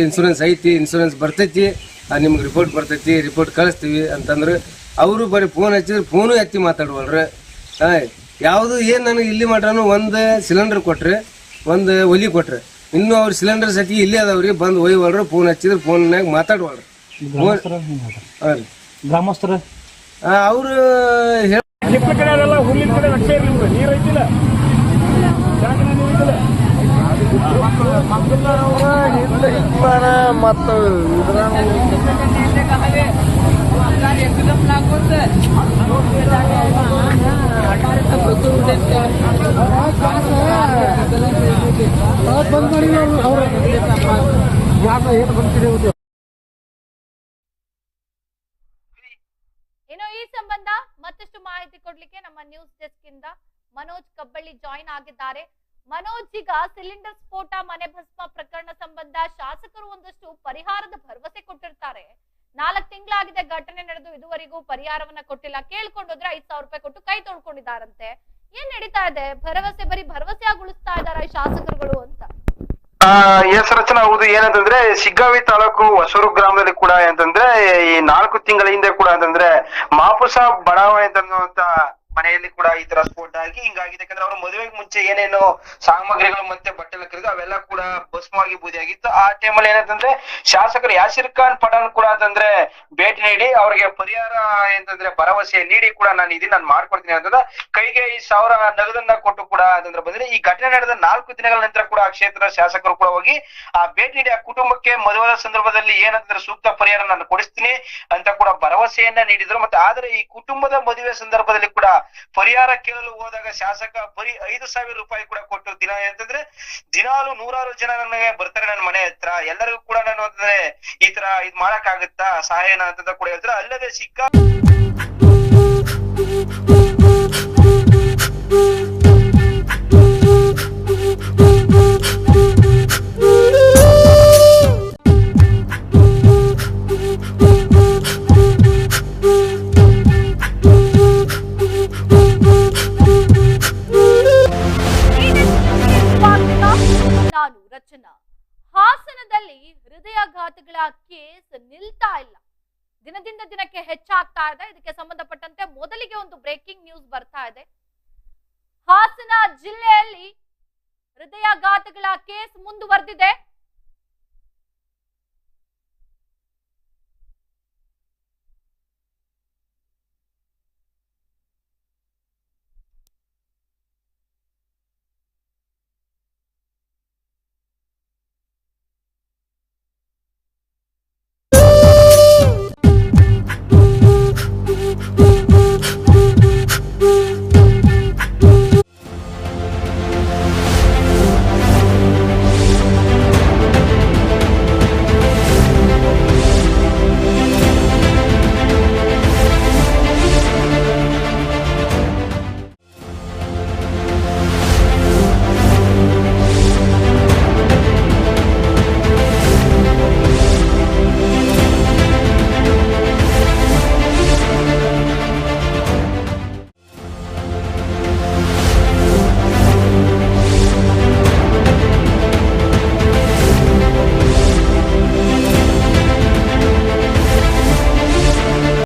Insurance ಐತಿ insurance ಬರ್ತೈತಿ ಆ, ನಿಮ್ಗೆ ರಿಪೋರ್ಟ್ ಬರ್ತೈತಿ ರಿಪೋರ್ಟ್ ಕಳಿಸ್ತೀವಿ ಅಂತಂದ್ರೆ ಅವರು ಬರೀ ಫೋನ್ ಹಚ್ಚಿದ್ರೆ ಫೋನು ಎತ್ತಿ ಮಾತಾಡುವಲ್ರಿ. ಹಾಂ ಯಾವುದು ಏನು ನನಗೆ ಇಲ್ಲಿ ಮಾಡ್ರೂ ಒಂದು ಸಿಲಿಂಡರ್ ಕೊಟ್ರೆ ಒಂದು ಒಲಿ ಕೊಟ್ರೆ ಇನ್ನೂ ಅವ್ರು ಸಿಲಿಂಡರ್ ಸತಿ ಇಲ್ಲೇ ಅದಾವ್ರಿ ಬಂದು ಒಯ್ವಲ್ರಿ ಫೋನ್ ಹಚ್ಚಿದ್ರೆ ಫೋನ್ನಾಗ ಮಾತಾಡುವಲ್ರಿ? ಹಾಂ ರೀ. ಗ್ರಾಮಸ್ಥರ? ಅವರು ಹೇಳ ಇನ್ನು ಈ ಸಂಬಂಧ ಮತ್ತಷ್ಟು ಮಾಹಿತಿ ಕೊಡ್ಲಿಕ್ಕೆ ನಮ್ಮ ನ್ಯೂಸ್ ಡೆಸ್ಕ್ ಇಂದ ಮನೋಜ್ ಕಬ್ಬಳ್ಳಿ ಜಾಯಿನ್ ಆಗಿದ್ದಾರೆ. ಮನೋಜ್ ಈಗ ಸಿಲಿಂಡರ್ ಸ್ಫೋಟ, ಮನೆ ಭಸ್ಮ ಪ್ರಕರಣ ಸಂಬಂಧ ಶಾಸಕರು ಒಂದಷ್ಟು ಪರಿಹಾರದ ಭರವಸೆ ಕೊಟ್ಟಿರ್ತಾರೆ. ನಾಲ್ಕು ತಿಂಗಳಾಗಿದೆ ಘಟನೆ ನಡೆದು ಇದುವರೆಗೂ ಪರಿಹಾರವನ್ನ ಕೊಟ್ಟಿಲ್ಲ. ಕೇಳ್ಕೊಂಡು ಹೋದ್ರೆ ಐದ್ ಸಾವಿರ ರೂಪಾಯಿ ಕೊಟ್ಟು ಕೈ ತೊಳ್ಕೊಂಡಿದ್ದಾರಂತೆ. ಏನ್ ನಡೀತಾ ಇದೆ? ಭರವಸೆ, ಬರೀ ಭರವಸೆಯಾಗಿ ಉಳಿಸ್ತಾ ಇದಾರ ಈ ಶಾಸಕರುಗಳು ಅಂತ? ಎಸ್ ರಚನಾ ಹೌದು ಏನಂತಂದ್ರೆ, ಶಿಗ್ಗಾವಿ ತಾಲೂಕು ಹೊಸೂರು ಗ್ರಾಮದಲ್ಲಿ ಕೂಡ ಅಂತಂದ್ರೆ ಈ ನಾಲ್ಕು ತಿಂಗಳ ಹಿಂದೆ ಕೂಡ ಅಂತಂದ್ರೆ ಮಾಪುಸ ಬಡಾವಣೆ ಅಂತನ್ನುವಂತ ಮನೆಯಲ್ಲಿ ಕೂಡ ಈ ತರ ಸ್ಫೋಟ ಆಗಿ ಹಿಂಗಾಗಿದೆ. ಯಾಕಂದ್ರೆ ಅವ್ರ ಮದುವೆಗೆ ಮುಂಚೆ ಏನೇನು ಸಾಮಗ್ರಿಗಳು ಮತ್ತೆ ಬಟ್ಟೆ ಕರೆದು ಅವೆಲ್ಲ ಕೂಡ ಭಸ್ಮವಾಗಿ ಬೂದಿಯಾಗಿತ್ತು. ಆ ಟೈಮಲ್ಲಿ ಏನಂತಂದ್ರೆ ಶಾಸಕರು ಯಾಸಿರ್ ಖಾನ್ ಪಠಾಣ್ ಕೂಡ ಅಂತಂದ್ರೆ ಭೇಟಿ ನೀಡಿ ಅವ್ರಿಗೆ ಪರಿಹಾರ ಏನಂತಂದ್ರೆ ಭರವಸೆ ನೀಡಿ ಕೂಡ ನಾನು ಇದನ್ನ ನಾನು ಮಾಡ್ಕೊಡ್ತೀನಿ ಅಂತಂದ್ರೆ ಕೈಗೆ ಈ ಸಾವಿರ ನಗದನ್ನ ಕೊಟ್ಟು ಕೂಡ ಅಂತಂದ್ರೆ ಬಂದ್ರೆ ಈ ಘಟನೆ ನಡೆದ ನಾಲ್ಕು ದಿನಗಳ ನಂತರ ಕೂಡ ಆ ಕ್ಷೇತ್ರದ ಶಾಸಕರು ಕೂಡ ಹೋಗಿ ಆ ಭೇಟಿ ನೀಡಿ ಆ ಕುಟುಂಬಕ್ಕೆ ಮದುವೆಯ ಸಂದರ್ಭದಲ್ಲಿ ಏನಂತಂದ್ರೆ ಸೂಕ್ತ ಪರಿಹಾರ ನಾನು ಕೊಡಿಸ್ತೀನಿ ಅಂತ ಕೂಡ ಭರವಸೆಯನ್ನ ನೀಡಿದ್ರು. ಮತ್ತೆ ಆದ್ರೆ ಈ ಕುಟುಂಬದ ಮದುವೆ ಸಂದರ್ಭದಲ್ಲಿ ಕೂಡ ಪರಿಹಾರ ಕೇಳಲು ಹೋದಾಗ ಶಾಸಕ ಬರೀ ಐದು ಸಾವಿರ ರೂಪಾಯಿ ಕೂಡ ಕೊಟ್ಟು ದಿನ ಅಂತಂದ್ರೆ ದಿನಾಲು ನೂರಾರು ಜನ ನನಗೆ ಬರ್ತಾರೆ ನನ್ನ ಮನೆ ಹತ್ರ. ಎಲ್ಲರಿಗೂ ಕೂಡ ನಾನು ಅಂತಂದ್ರೆ ಈ ತರ ಇದ್ ಮಾಡಕ್ ಆಗುತ್ತಾ ಸಹಾಯನ ಅಂತ ಕೂಡ ಹೇಳ್ತಾರೆ. ಅಲ್ಲದೆ ಸಿಕ್ಕಾ ಹಾಸನದಲ್ಲಿ ಹೃದಯಾಘಾತಗಳ ಕೇಸ್ ನಿಲ್ತಾ ಇಲ್ಲ. ದಿನದಿಂದ ದಿನಕ್ಕೆ ಹೆಚ್ಚಾಗ್ತಾ ಇದೆ. ಇದಕ್ಕೆ ಸಂಬಂಧಪಟ್ಟಂತೆ ಮೊದಲಿಗೆ ಒಂದು ಬ್ರೇಕಿಂಗ್ ನ್ಯೂಸ್ ಬರ್ತಾ ಇದೆ. ಹಾಸನ ಜಿಲ್ಲೆಯಲ್ಲಿ ಹೃದಯಾಘಾತಗಳ ಕೇಸ್ ಮುಂದುವರೆದಿದೆ.